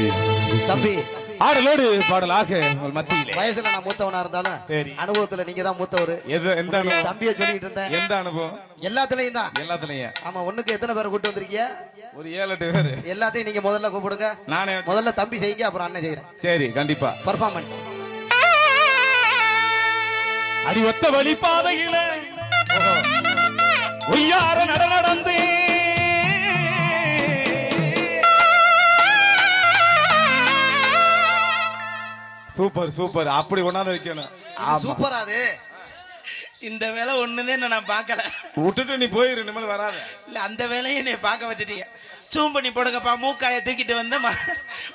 மகிழ்ச்சி தம்பி. ஆடலோடு பாடலாக உங்கள் மத்தியிலே. வயசுல நான் மூத்தவனா இருந்தாலும் சரி. அனுபவத்துல நீங்க தான் மூத்தவர். எது எந்த அனுபவம்? தம்பியை சொல்லிட்டு இருந்தேன். எந்த அனுபவம்? எல்லாத்துலயும் தான். எல்லாத்துலயும். ஆமா ஒண்ணுக்கு எத்தனை பேரை கூட்டு வந்திருக்கீங்க ஒரு ஏழு எட்டு பேரு. எல்லாத்தையும் நீங்க முதல்ல கூப்பிடுங்க. நானே முதல்ல தம்பி செய்யுங்க அப்புறம் அண்ணன் செய்யறேன் சரி கண்டிப்பா. பர்ஃபார்மன்ஸ் அடி ஒத்த வழி பாதையில நட நடந்து சூப்பர் சூப்பர். அப்படி கொண்டாந்து வைக்கணும். சூப்பரா அது. இந்த வேலை ஒண்ணுதே நான் பார்க்கல. விட்டுட்டு நீ போயிரு இனிமேல் வராத. இல்ல அந்த வேலையை நீ பார்க்க வச்சுட்டீங்க. சூம் பண்ணி போடுங்கப்பா மூக்காயை தூக்கிட்டு வந்து ம-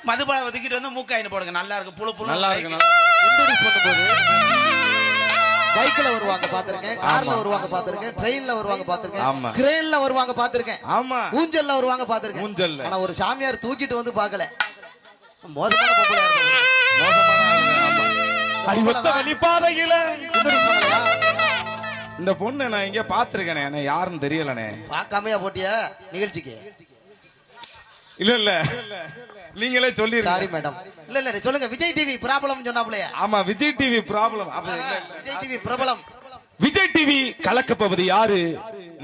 மதுபாவை தூக்கிட்டு வந்து மூக்காயின்னு போடுங்க. நல்லா இருக்கு புழு புழு நல்லா இருக்கு நல்லா இன்ட்ரோடியூஸ் பண்ணும்போது. பைக்ல வருவாங்க பாத்திருக்கேன் கார்ல வருவாங்க பாத்திருக்கேன் ட்ரெயின்ல வருவாங்க. பாத்திருக்கேன் கிரேன்ல வருவாங்க பாத்திருக்கேன் ஆமா. ஊஞ்சல்ல வருவாங்க பாத்திருக்கேன் ஊஞ்சல்ல. ஆனா ஒரு சாமியார் தூக்கிட்டு வந்து பார்க்கல. மோசமான இருந்தது. மோசமான. அடி ஒத்த வழி பாதையில Introduce பண்ணலையா? இந்த பொண்ணு நான் எங்கேயோ பாத்திருக்கேனே என்ன யாருன்னு தெரியலனே. பார்க்காமையா போட்டியா? நிகழ்ச்சிக்கு? இல்ல இல்ல. நீங்களே சாரி சொல்லிருங்க மேடம் இல்ல இல்ல சொல்லுங்க. விஜய் டிவி ப்ராப்ளம் சொன்னாப்லையா ஆமா Vijay TV problem. Vijay TV பிரபலம் விஜய் டிவி கலக்கப்பவது யாரு?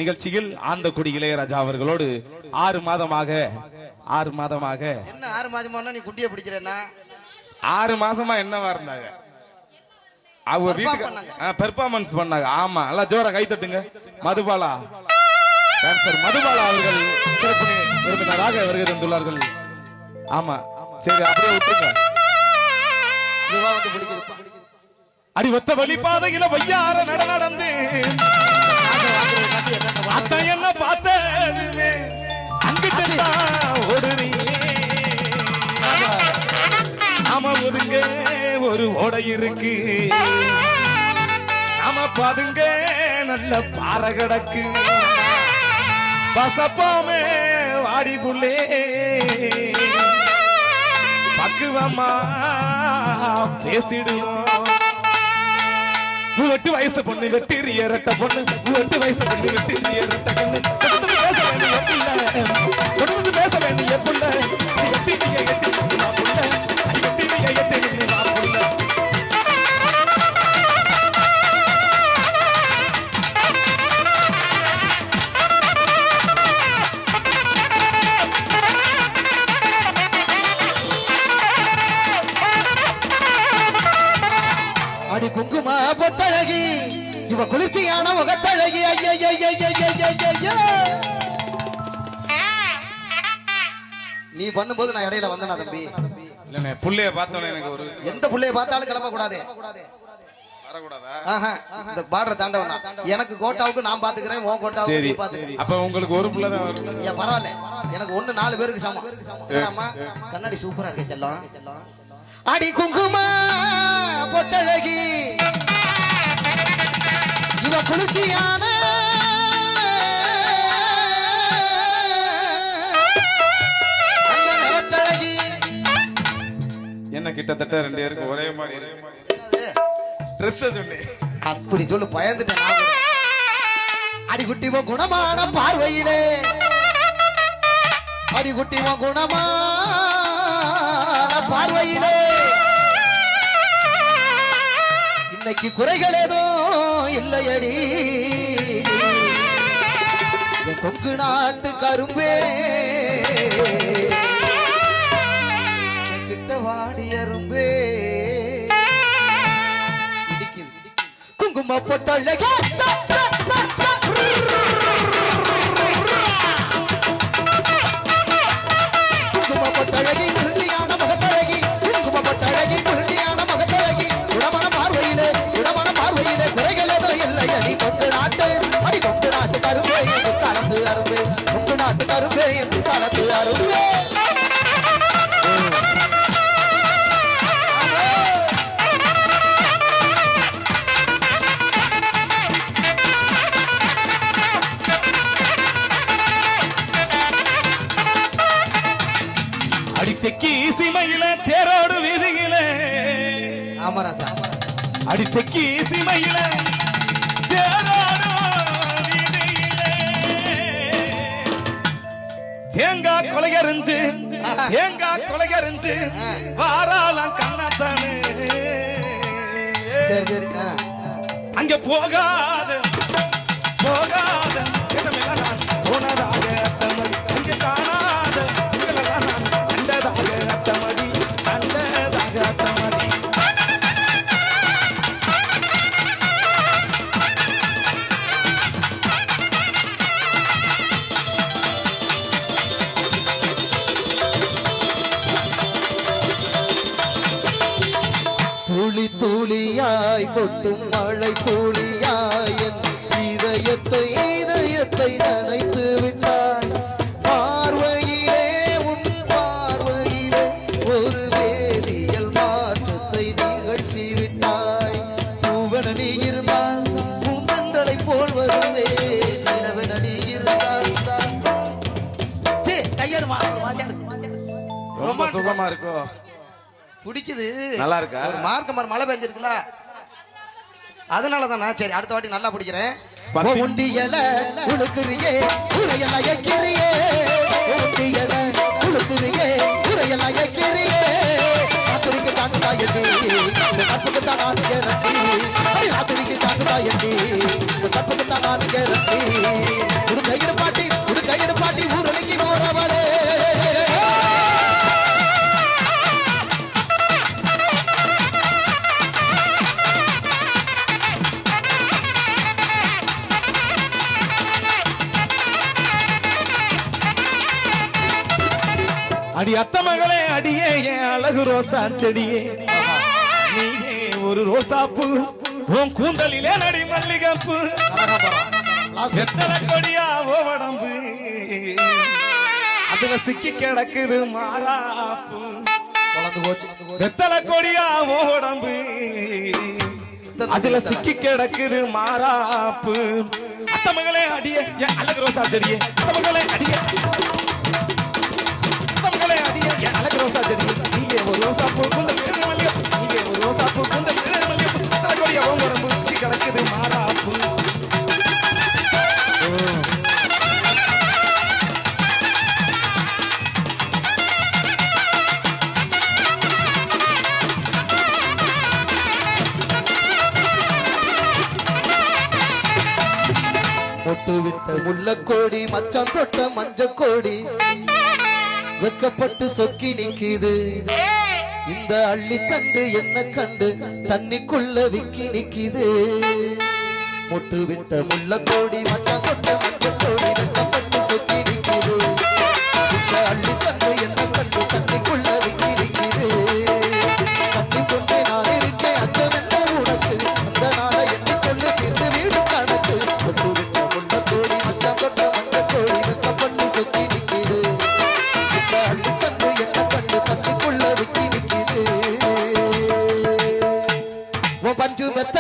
நிகழ்ச்சியில் ஆந்தக்குடி இளையராஜா அவர்களோடு ஆறு மாதமாக ஆறு மாதமாக. என்ன ஆறு மாதமா நீ குண்டிய பிடிக்கிறேன்னா? ஆறு மாசமா என்னவா இருந்தாங்க? அவங்க வீட்டுக்கு. பெர்ஃபார்மன்ஸ் பண்ணாங்க. ஆமா நல்லா ஜோரா கை தட்டுங்க. மதுபாலா. டான்சர் மதுபாலா அவர்கள் சிறப்பு விருந்தினராக வருகை தந்துள்ளார்கள். ஆமா சரி அப்படியே பிடிக்குது அடி ஒத்த வழி பாதையில வையார நட நடந்து அத்த என்ன பார்த்ததுமே இருக்கு. நாம பாதுங்க நல்ல பாறை கிடக்கு. பசப்பாமே வாடி புள்ளே. பக்குவமா பேசிடுவோம். எட்டு வயசு பொண்ணு வெட்டிரி இரட்ட பொண்ணு. எட்டு வயசு பொண்ணு வெட்டிரி இரட்ட பொண்ணு. பேச வேண்டிய பிள்ளை. பேச வேண்டிய புள்ள. இவ குளிர்ச்சியான முகத்தழகி. நீ பண்ணும்போது நான் இடையில வந்தேன் தம்பி எந்த புள்ளைய பார்த்தாலும் கிளம்ப கூடாது இந்த எனக்கு கோட்டாவுக்கு நான் பாத்துக்கிறேன் உன் கோட்டாவுக்கு பாத்துக்கிறேன் பரவாயில்ல எனக்கு ஒண்ணு நாலு பேருக்கு சமம் கண்ணாடி சூப்பரா இருக்கு அடி குங்குமா பொட்டழகி குளிர்ச்சியான. என்ன கிட்டத்தட்ட ரெண்டு பேருக்கு ஒரே மாதிரி ட்ரெஸ் சொன்னேன் அப்படி சொல்லு பயந்துட்டேன் நான் கூட. அடி குட்டிவன் குணமான பார்வையிலே அடி குட்டிவன் குணமான பார்வையிலே அன்னைக்கு குறைகள் ஏதோ இல்லையடி. கொங்கு நாட்டு கரும்பே. கிட்ட வாடி அரும்பே. குங்கும பொட்டழகே. அரும்பே என்று களத்து அரும்பே அடித்தக்கி சிமையில தேரோடு வீதியில. ஆமராசா அடித்தக்கி கொலையறிஞ்சு ஏங்கா கொலையறிஞ்சு வாராலாம் கண்ணாத்தானே. சரி சரி அங்க போகாத துளியாய் கொட்டும் மழை துளியாய் என் இதயத்தை இதயத்தை நனைத்து விட்டாய். பார்வையிலே உன் பார்வையிலே ஒரு வேதியியல் மாற்றத்தை நிகழ்த்தி விட்டாய். பூவன நீ இருந்தால் போல் வருவே நீ இருந்தால் ரொம்ப சுகமா இருக்கும் பிடிக்குது. நல்லா இருக்கா? ஒரு மார்க்க மரம் மழை பெஞ்சிருக்குல்ல? அதனால தானே சரி அடுத்த வாட்டி நல்லா பிடிக்கிறேன். உண்டியல உழுக்குறியே உரையெல்லாம் எக்கிறியே உண்டியல உழுக்குறியே உரையெல்லாம் எக்கிறியே ராத்திரிக்கு டான்ஸ் தாயண்டி கற்புக்கு தான் நான் கேரண்டி ராத்திரிக்கு டான்ஸ் தாயண்டி கற்புக்கு தான் நான் கேரண்டி அடி அத்த மகளே அடியே என் அழகு ரோசா செடியே. நீயே ஒரு ரோசாப்பூ உன் கூந்தலிலே நடி மல்லிகைப்பூ. எத்தனை கொடியா ஓ உடம்பு. அதுல சிக்கி கிடக்குது மாறாப்பு. வெத்தலை கொடியா உடம்பு. அதுல சிக்கி கிடக்குது மாறாப்பு. அத்த மகளே அடியே என் அழகு ரோசா செடியே. அத்த மகளே அடியே. மொட்டு விட்ட முள்ளக்கோடி மச்சான் தொட்ட மஞ்சக்கோடி வெக்கப்பட்டு சொக்கி நிக்குது. இந்த அள்ளித்தண்டு என்ன கண்டு தண்ணிக்குள்ள விக்கி நிக்குது. முட்டு விட்ட முள்ளக்கோடி மச்சான் தொட்ட மஞ்சக்கோடி வெக்கப்பட்டு உன் பஞ்சு மெத்த